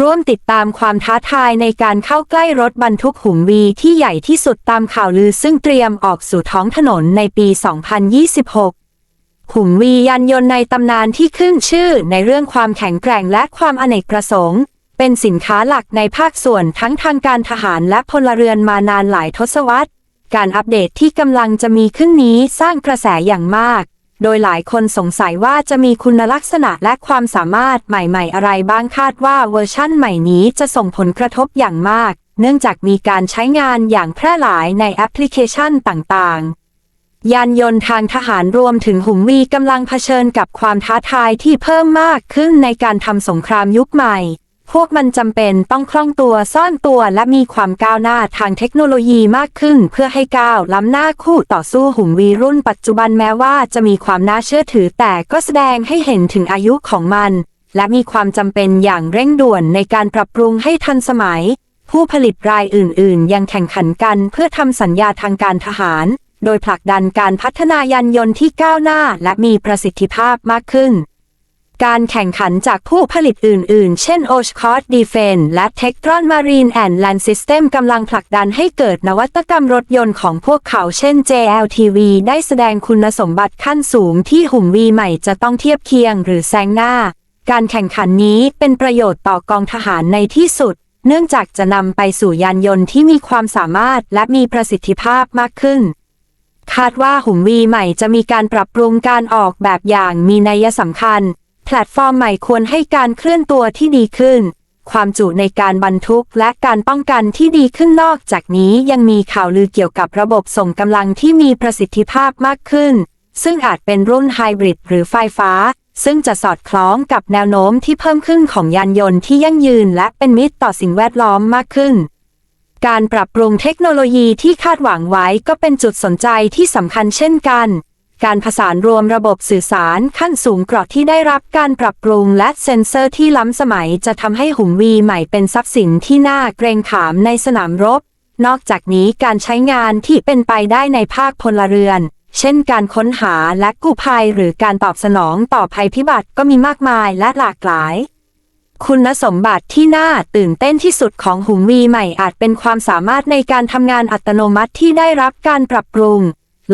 ร่วมติดตามความท้าทายในการเข้าใกล้รถบรรทุกหุมวีที่ใหญ่ที่สุดตามข่าวลือซึ่งเตรียมออกสู่ท้องถนนในปี 2026 หุมวียานยนต์ในตำนานที่ขึ้นชื่อในเรื่องความแข็งแกร่งและความอเนกประสงค์ เป็นสินค้าหลักในภาคส่วนทั้งทางการทหารและพลเรือนมานานหลายทศวรรษ การอัปเดตที่กำลังจะมีขึ้นนี้สร้างกระแสอย่างมาก โดยหลายคนสงสัยว่าจะมีคุณลักษณะและความสามารถใหม่ๆ อะไรบ้างคาดว่าเวอร์ชั่นใหม่นี้จะส่งผลกระทบอย่างมาก เนื่องจากมีการใช้งานอย่างแพร่หลายในแอปพลิเคชันต่างๆ ยานยนต์ทางทหารรวมถึงหุมวีกำลังเผชิญกับความท้าทายที่เพิ่มมากขึ้นในการทำสงครามยุคใหม่ พวกมันจำเป็นต้องคล่องตัวซ่อนตัวและมีความก้าวหน้าทางเทคโนโลยีมากขึ้น เพื่อให้ก้าวล้ำหน้าคู่ต่อสู้หุมวีรุ่นปัจจุบันแม้ว่าจะมีความน่าเชื่อถือแต่ก็แสดงให้เห็นถึงอายุของมัน และมีความจำเป็นอย่างเร่งด่วนในการปรับปรุงให้ทันสมัย ผู้ผลิตรายอื่น ๆ ยังแข่งขันกันเพื่อทำสัญญาทางการทหาร โดยผลักดันการพัฒนายานยนต์ที่ก้าวหน้าและมีประสิทธิภาพมากขึ้น การแข่งขันจากผู้ผลิตอื่น ๆ เช่น o s c o t Defense และ Tectron Marine and Land System กำลังผลักดันให้เกิดนวัตกรรมรถยนต์ของพวกเขาเช่น JLTV ได้แสดงคุณสมบัติขั้นสูงที่หุ่มวีใหม่จะต้องเทียบเคียงหรือแซงหน้า การแข่งขันนี้เป็นประโยชน์ต่อกองทหารในที่สุด เนื่องจากจะนำไปสู่ยานยนต์ที่มีความสามารถและมีประสิทธิภาพมากขึ้นคาดว่าหุ่มวีใหม่จะมีการปรับปรุงการออกแบบอย่างมีนัยสำคัญ ลตฟอร์มใหม่ควรให้การเคลื่อนตัวที่ดีขึ้น ความจุในการบรรทุกและการป้องกันที่ดีขึ้นนอกจากนี้ยังมีข่าวลือเกี่ยวกับระบบส่งกำลังที่มีประสิทธิภาพมากขึ้น ซึ่งอาจเป็นรุ่นไฮบริดหรือไฟฟ้า ซึ่งจะสอดคล้องกับแนวโน้มที่เพิ่มขึ้นของยานยนต์ที่ยั่งยืนและเป็นมิตรต่อสิ่งแวดล้อมมากขึ้นการปรับปรุงเทคโนโลยีที่คาดหวังไว้ก็เป็นจุดสนใจที่สำคัญเช่นกัน การผสานรวมระบบสื่อสารขั้นสูงกรอบที่ได้รับการปรับปรุงและเซ็นเซอร์ที่ล้ำสมัยจะทำให้หุ่มวีใหม่เป็นทรัพย์สินที่น่าเกรงขามในสนามรบ นอกจากนี้การใช้งานที่เป็นไปได้ในภาคพลเรือน เช่นการค้นหาและกู้ภัยหรือการตอบสนองต่อภัยพิบัติก็มีมากมายและหลากหลายคุณสมบัติที่น่าตื่นเต้นที่สุดของหุมวีใหม่อาจเป็นความสามารถในการทำงานอัตโนมัติที่ได้รับการปรับปรุง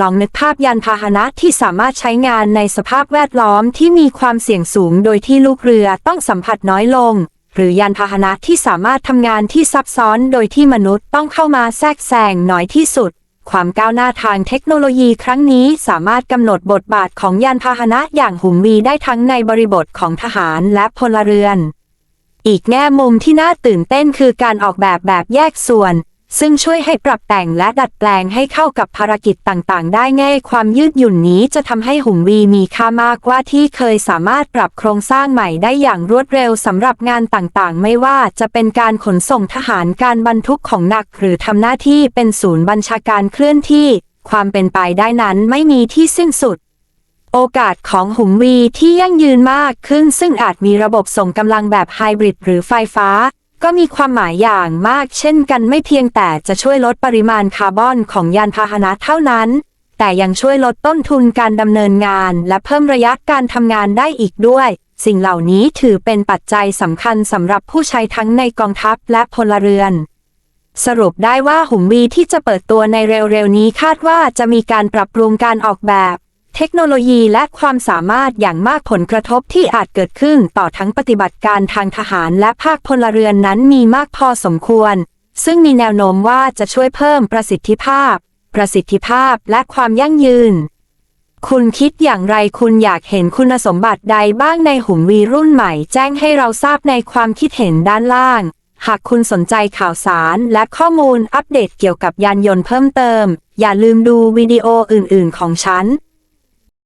ลองนึกภาพยานพาหนะที่สามารถใช้งานในสภาพแวดล้อมที่มีความเสี่ยงสูงโดยที่ลูกเรือต้องสัมผัสน้อยลง หรือยานพาหนะที่สามารถทำงานที่ซับซ้อนโดยที่มนุษย์ต้องเข้ามาแทรกแซงน้อยที่สุด ความก้าวหน้าทางเทคโนโลยีครั้งนี้สามารถกำหนดบทบาทของยานพาหนะอย่างหุ่มวีได้ทั้งในบริบทของทหารและพลเรือน อีกแง่มุมที่น่าตื่นเต้นคือการออกแบบแบบแยกส่วน ซึ่งช่วยให้ปรับแต่งและดัดแปลงให้เข้ากับภารกิจต่างๆ ได้ง่ายความยืดหยุ่นนี้จะทำให้หุ่มวีมีค่ามากกว่าที่เคยสามารถปรับโครงสร้างใหม่ได้อย่างรวดเร็วสำหรับงานต่างๆ ไม่ว่าจะเป็นการขนส่งทหารการบรรทุกของหนัก หรือทำหน้าที่เป็นศูนย์บัญชาการเคลื่อนที่ ความเป็นไปได้นั้นไม่มีที่สิ้นสุดโอกาสของหุมวีที่ยั่งยืนมากขึ้นซึ่งอาจมีระบบส่งกำลังแบบไฮบริดหรือไฟฟ้า ก็มีความหมายอย่างมากเช่นกันไม่เพียงแต่จะช่วยลดปริมาณคาร์บอนของยานพาหนะเท่านั้น แต่ยังช่วยลดต้นทุนการดำเนินงาน และเพิ่มระยะการทำงานได้อีกด้วย สิ่งเหล่านี้ถือเป็นปัจจัยสำคัญสำหรับผู้ใช้ทั้งในกองทัพและพลเรือน สรุปได้ว่าหุมวีที่จะเปิดตัวในเร็วๆนี้คาดว่าจะมีการปรับปรุงการออกแบบ เทคโนโลยีและความสามารถอย่างมากผลกระทบที่อาจเกิดขึ้นต่อทั้งปฏิบัติการทางทหารและภาคพลเรือนนั้นมีมากพอสมควร ซึ่งมีแนวโน้มว่าจะช่วยเพิ่มประสิทธิภาพ ประสิทธิภาพและความยั่งยืน คุณคิดอย่างไรคุณอยากเห็นคุณสมบัติใดบ้างในหุมวีรุ่นใหม่แจ้งให้เราทราบในความคิดเห็นด้านล่าง หากคุณสนใจข่าวสารและข้อมูลอัปเดตเกี่ยวกับยานยนต์เพิ่มเติม อย่าลืมดูวิดีโออื่น ๆ ของฉัน